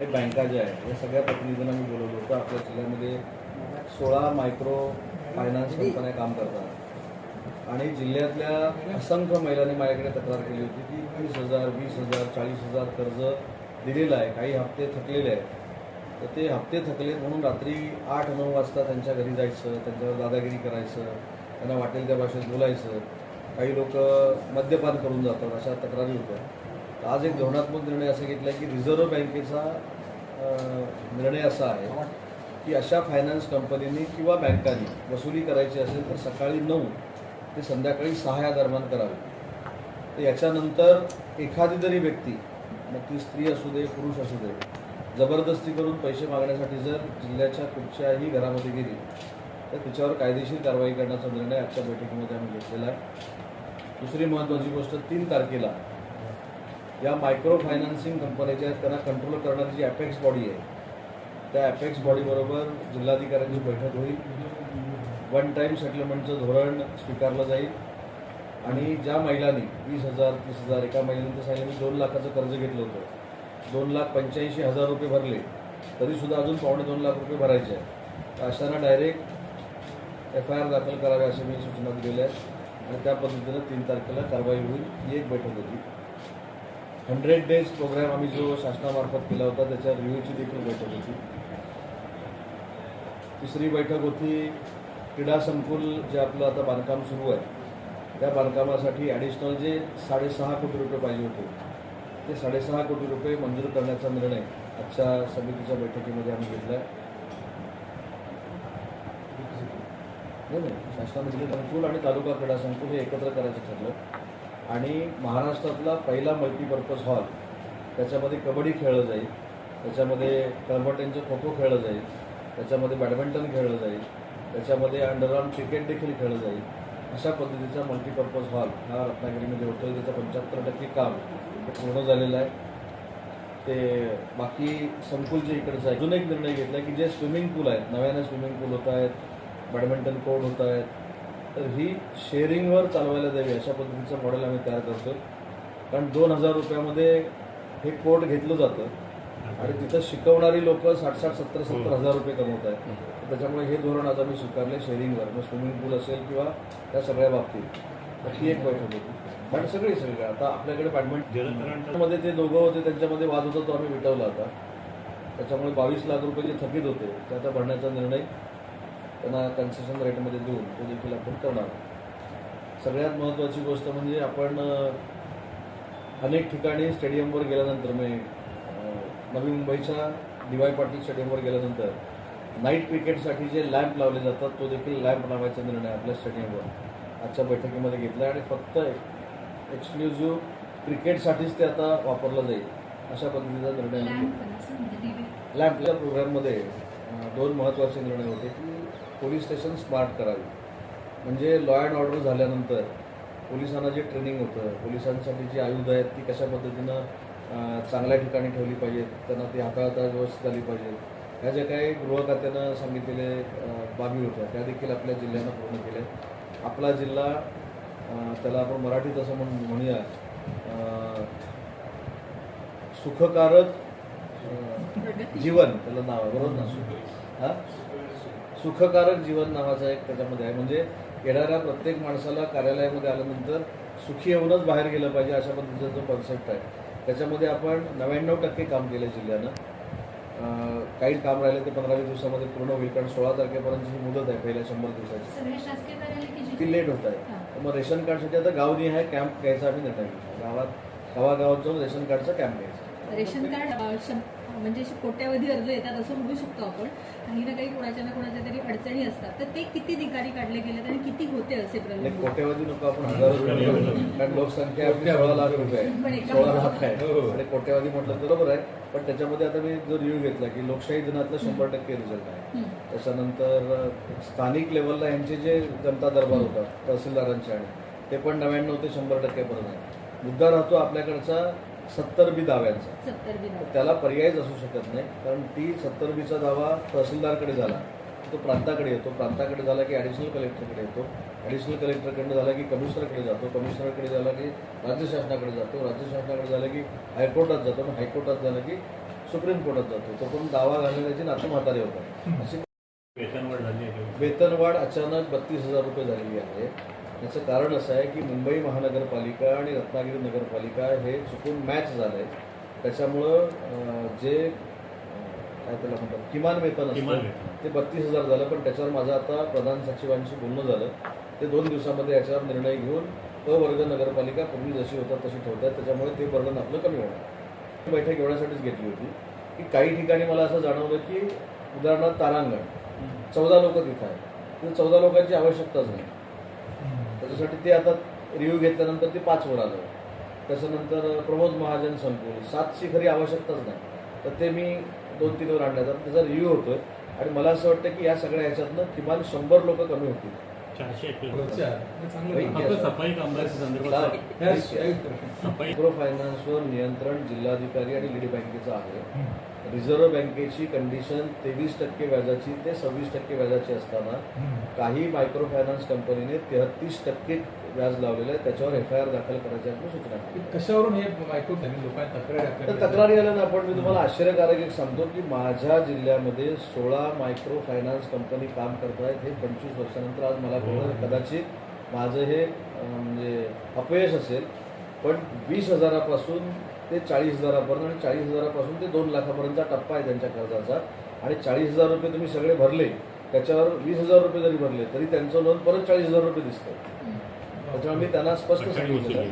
आणि बँका ज्या आहेत या सगळ्या प्रतिनिधींना मी बोलवलं होतं. आपल्या जिल्ह्यामध्ये सोळा मायक्रो फायनान्स कंपन्या काम करतात. आणि जिल्ह्यातल्या असंख्य महिलांनी माझ्याकडे तक्रार केली होती की वीस हजार वीस हजार चाळीस हजार कर्ज दिलेलं आहे. काही हप्ते थकलेले आहेत. तर ते हप्ते थकलेत म्हणून रात्री आठ नऊ वाजता त्यांच्या घरी जायचं त्यांच्यावर दादागिरी करायचं त्यांना वाटेल त्या भाषेत बोलायचं. काही लोक मद्यपान करून जातात अशा तक्रारी होत्या आज एक धोरणात्मक निर्णय असा घेतला की रिझर्व्ह बँकेचा निर्णय असा आहे की अशा फायनान्स कंपनीने किंवा बँकांनी वसुली करायची असेल तर सकाळी नऊ ते संध्याकाळी सहा या दरम्यान करावी. तर याच्यानंतर एखादी जरी व्यक्ती मग ती स्त्री असू दे पुरुष असू दे जबरदस्ती करून पैसे मागण्यासाठी जर जिल्ह्याच्या कुठच्याही घरामध्ये गेली तर तिच्यावर कायदेशीर कारवाई करण्याचा निर्णय आजच्या बैठकीमध्ये आम्ही घेतलेला आहे. दुसरी महत्त्वाची गोष्ट तीन तारखेला या मायक्रो फायनान्सिंग कंपन्याच्या आहेत, त्यांना कंट्रोल करणारी जी अपेक्स बॉडी आहे त्या अपेक्स बॉडीबरोबर जिल्हाधिकाऱ्यांची बैठक होईल. वन टाईम सेटलमेंटचं धोरण स्वीकारलं जाईल. आणि ज्या महिलांनी वीस हजार तीस हजार एका महिलांनी तर सांगितलं मी दोन लाखाचं कर्ज घेतलं होतं. दोन लाख पंच्याऐंशी हजार रुपये भरले. तरीसुद्धा अजून पावणे दोन लाख रुपये भरायचे आहेत. अशांना डायरेक्ट एफ आय आर दाखल करावे असे मी सूचना दिलेल्या आहेत आणि त्या पद्धतीनं तीन तारखेला कारवाई होईल. ही एक बैठक होती. हंड्रेड डेज प्रोग्राम आम्ही जो शासनामार्फत केला होता त्याच्या रिव्ह्यूची देखील बैठक होती. तिसरी बैठक होती क्रीडा संकुल जे आपलं आता बांधकाम सुरू आहे. त्या बांधकामासाठी ॲडिशनल जे साडेसहा कोटी रुपये पाहिजे होते ते साडेसहा कोटी रुपये मंजूर करण्याचा निर्णय आजच्या समितीच्या बैठकीमध्ये आम्ही घेतला आहे. नाही नाही संकुल आणि तालुका क्रीडा संकुल हे एकत्र करायचं ठरलं. आणि महाराष्ट्रातला पहिला मल्टीपर्पज हॉल त्याच्यामध्ये कबड्डी खेळलं जाईल त्याच्यामध्ये कलमट्यांचं खो खो खेळलं जाईल त्याच्यामध्ये बॅडमिंटन खेळलं जाईल त्याच्यामध्ये अंडरआर्म क्रिकेट देखील खेळलं जाईल अशा पद्धतीचा मल्टीपर्पज हॉल हा रत्नागिरीमध्ये होतो त्याचं पंच्याहत्तर टक्के काम पूर्ण झालेलं आहे. ते बाकी संकुल जे इकडचं आहे अजून एक निर्णय घेतला की जे स्विमिंग पूल आहेत नव्याने स्विमिंग पूल होत आहेत बॅडमिंटन कोर्ट होत आहेत तर ही शेअरिंगवर चालवायला द्यावी अशा पद्धतीचं मॉडेल आम्ही तयार करतो कारण दोन हजार रुपयामध्ये हे कोर्ट घेतलं जातं आणि तिथं शिकवणारी लोक साठ साठ सत्तर सत्तर हजार रुपये कमवत आहेत. त्याच्यामुळे हे धोरण आज आम्ही स्वीकारले शेअरिंगवर मग स्विमिंग पूल असेल किंवा त्या सगळ्या बाबतीत. तर ही एक बैठक होती. पण सगळी सगळी. आता आपल्याकडे बॅडमिंटनमध्ये ते दोघं होते त्यांच्यामध्ये वाद होता तो आम्ही मिटवला होता. त्याच्यामुळे बावीस लाख रुपये जे थकीत होते त्याचा भरण्याचा निर्णय त्यांना कन्सेशन रेटमध्ये देऊन तो देखील आपण करणार. सगळ्यात महत्त्वाची गोष्ट म्हणजे आपण अनेक ठिकाणी स्टेडियमवर गेल्यानंतर म्हणजे नवी मुंबईच्या डी वाय पाटील स्टेडियमवर गेल्यानंतर नाईट क्रिकेटसाठी जे लॅम्प लावले जातात तो देखील लॅम्प लावायचा निर्णय आपल्या स्टेडियमवर आजच्या बैठकीमध्ये घेतला आणि फक्त एक्सक्लुझिव्ह क्रिकेटसाठीच ते आता वापरलं जाईल अशा पद्धतीचा निर्णय. लॅम्पच्या प्रोग्राममध्ये अं, दोन महत्त्वाचे निर्णय होते. की पोलीस स्टेशन स्मार्ट करावी. म्हणजे लॉ अँड ऑर्डर झाल्यानंतर पोलिसांना जे ट्रेनिंग होतं पोलिसांसाठी जी आयुधं आहेत ती कशा पद्धतीनं चांगल्या ठिकाणी ठेवली पाहिजेत त्यांना ती हाताळता व्यवस्थित आली पाहिजेत. ह्या ज्या काही गृह खात्यानं सांगितलेले बाबी होत्या त्या देखील आपल्या जिल्ह्यानं पूर्ण केल्या. आपला जिल्हा त्याला आपण मराठीत असं म्हणून म्हणूया सुखकारक जीवन त्याला नाव आहे बरोबर ना? हा? सुखकारक जीवन नावाचा एक त्याच्यामध्ये आहे. म्हणजे येणाऱ्या प्रत्येक माणसाला कार्यालयामध्ये आल्यानंतर सुखी येऊनच बाहेर गेलं पाहिजे अशा पद्धतीचा जो कॉन्सेप्ट आहे. त्याच्यामध्ये आपण नव्याण्णव टक्के काम केलं जिल्ह्यानं. काही काम राहिले ते पंधरा वीस दिवसामध्ये पूर्ण होईल कारण सोळा तारखेपर्यंतची ही मुदत आहे पहिल्या शंभर दिवसाची. ती जी- लेट होत आहे. तर मग रेशन कार्डसाठी आता गावनिहाय कॅम्प घ्यायचा आम्ही निर्णय घेतला. गावात गावागावात जाऊन रेशन कार्डचा कॅम्प घ्यायचा. रेशन कार्ड म्हणजे कोट्यावधी अर्ज येतात असं म्हणू शकतो आपण. काही ना काही कोणाच्या ना कोणाच्या तरी अडचणी असतात. तर ते किती ठिकाणी काढले गेले आणि किती होते असे प्रलंबित? कोट्यवधी नको आपण हजार रुपये घेऊ. कारण लोकसंख्या आपली सोळा लाख रुपये पण आहे एका- सोळा लाख आहे. आणि कोट्यवधी म्हटलं तर बरोबर आहे. पण त्याच्यामध्ये आता मी जो रिव्ह्यू घेतला की लोकशाही दिनातला शंभर टक्के रिझल्ट आहे. हं. त्याच्यानंतर स्थानिक लेवलला यांचे जे जनता दरबार होतात तहसीलदारांचे आणि ते पण नव्याण्णव ते शंभर टक्केपर्यंत आहे. मुद्दा राहतो आपल्याकडचा सत्तर बी दाव्यांचा सत्तर त्याला पर्यायच असू शकत नाही कारण ती सत्तर बीचा दावा तहसीलदारकडे झाला. तो प्रांताकडे येतो. प्रांताकडे झाला की ॲडिशनल कलेक्टरकडे येतो. ॲडिशनल कलेक्टरकडनं झाला की कमिशनरकडे जातो. कमिशनरकडे झाला की राज्य शासनाकडे जातो. राज्य शासनाकडे झालं की हायकोर्टात जातो. आणि हायकोर्टात झालं की सुप्रीम कोर्टात जातो. तो पण दावा घालण्याची नातू म्हातारे होतात. अशी वेतनवाढ झाली आहे वेतनवाढ अचानक बत्तीस हजार रुपये झालेली आहे. याचं कारण असं आहे की मुंबई महानगरपालिका आणि रत्नागिरी नगरपालिका हे चुकून मॅच झालं आहे त्याच्यामुळं जे काय त्याला म्हणतात किमान वेतन किमान असतं. ते बत्तीस हजार झालं पण त्याच्यावर माझं आता प्रधान सचिवांशी बोलणं झालं. ते दोन दिवसामध्ये याच्यावर निर्णय घेऊन क वर्ग नगरपालिका पूर्वी जशी होतात तशी ठेवतात. त्याच्यामुळे ते बर्डन आपलं कमी होणार. ही बैठक एवढ्यासाठीच घेतली होती. की काही ठिकाणी मला असं जाणवलं की उदाहरणार्थ तारांगण चौदा लोक तिथं आहेत. तर चौदा लोकांची आवश्यकताच नाही. त्याच्यासाठी ते आता रिव्ह्यू घेतल्यानंतर ते पाच वर आलं त्याच्यानंतर प्रमोद महाजन संकुल सातची खरी आवश्यकताच नाही. तर ते मी दोन तीन वर आणण्याचा त्याचा रिव्ह्यू होतोय. आणि मला असं वाटतं की या सगळ्या ह्याच्यातनं किमान शंभर लोक कमी होतील. चारशे. अच्छा, हे. फक्त सफाई कामगाराच्या संदर्भात प्रश्न. सफाई मायक्रो फायनान्सवर नियंत्रण जिल्हाधिकारी आणि लीड बँकेचं आहे रिझर्व्ह बँकेची कंडिशन तेवीस टक्के व्याजाची ते सव्वीस टक्के व्याजाची असताना काही मायक्रो फायनान्स कंपनीने तेहतीस टक्के व्याज लावलेलं आहे त्याच्यावर एफ आय आर दाखल करायची असं सूचना. केली कशावरून हे ऐकून त्यांनी लोकांनी तक्रार तर तक्रारी आल्या ना आपण मी तुम्हाला आश्चर्यकारक एक सांगतो की माझ्या जिल्ह्यामध्ये सोळा मायक्रो फायनान्स कंपनी काम करत आहेत हे पंचवीस वर्षानंतर आज मला कळलं. कदाचित माझं हे अं, म्हणजे अपयश असेल पण वीस हजारापासून ते चाळीस हजारापर्यंत आणि चाळीस हजारापासून ते दोन लाखापर्यंतचा टप्पा आहे त्यांच्या कर्जाचा. आणि चाळीस हजार रुपये तुम्ही सगळे भरले त्याच्यावर वीस हजार रुपये जरी भरले तरी त्यांचं लोन परत चाळीस हजार रुपये दिसतं त्याच्यामुळे मी त्यांना स्पष्ट सांगितलं.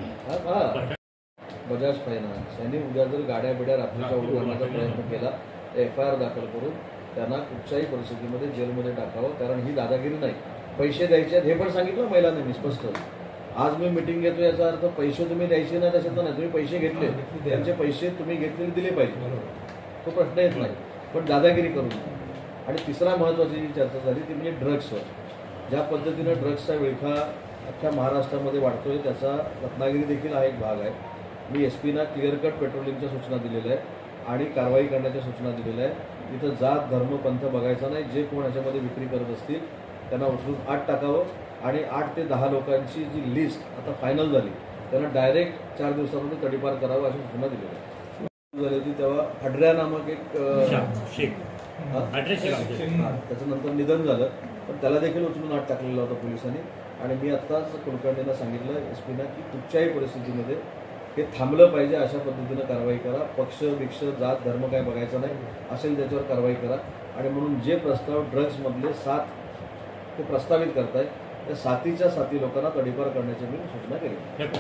हा बजाज फायनान्स. यांनी उद्या जर गाड्या बिड्या रात्रीच्या उडून आणण्याचा प्रयत्न केला तर एफ आय आर दाखल करून त्यांना कुठच्याही परिस्थितीमध्ये जेलमध्ये टाकावं कारण ही दादागिरी नाही. पैसे द्यायचे आहेत हे पण सांगितलं महिलांनी मी स्पष्ट. आज मी मिटिंग घेतो याचा अर्थ पैसे तुम्ही द्यायचे नाही तसे तर नाही. तुम्ही पैसे घेतले. त्यांचे पैसे तुम्ही घेतलेले दिले पाहिजे. तो प्रश्न येत नाही. पण दादागिरी करू नका आणि तिसरा महत्त्वाची जी चर्चा झाली ती म्हणजे ड्रग्सवर. ज्या पद्धतीनं ड्रग्सचा विळखा अख्ख्या महाराष्ट्रामध्ये वाढतोय. त्याचा रत्नागिरी देखील हा एक भाग आहे. मी एस पीना क्लिअर कट पेट्रोलिंगच्या सूचना दिलेल्या आहेत आणि कारवाई करण्याच्या सूचना दिलेल्या आहेत. इथं जात धर्म पंथ बघायचा नाही. जे कोण याच्यामध्ये विक्री करत असतील त्यांना उचलून आठ टाकावं. आणि आठ ते दहा लोकांची जी लिस्ट आता फायनल झाली त्यांना डायरेक्ट चार दिवसामध्ये तडीपार करावं अशी सूचना दिलेल्या आहेत झाली होती तेव्हा अड्र्या नामक एक अं, शा- शेख. हा? ऍड्रेस शेख आमचे. हा, त्याचं नंतर निधन झालं. पण त्याला देखील उचलून आत टाकलेलं होतं पोलिसांनी. आणि मी आत्ताच कुलकर्णींना सांगितलं एस पीना की कुठच्याही परिस्थितीमध्ये हे थांबलं पाहिजे अशा पद्धतीनं कारवाई करा. पक्ष विक्ष जात धर्म काय बघायचा नाही असेल त्याच्यावर कारवाई करा. आणि म्हणून जे प्रस्ताव ड्रग्समधले सात ते प्रस्तावित करताय त्या सातीच्या साती लोकांना तडीपार करण्याची मी सूचना केली.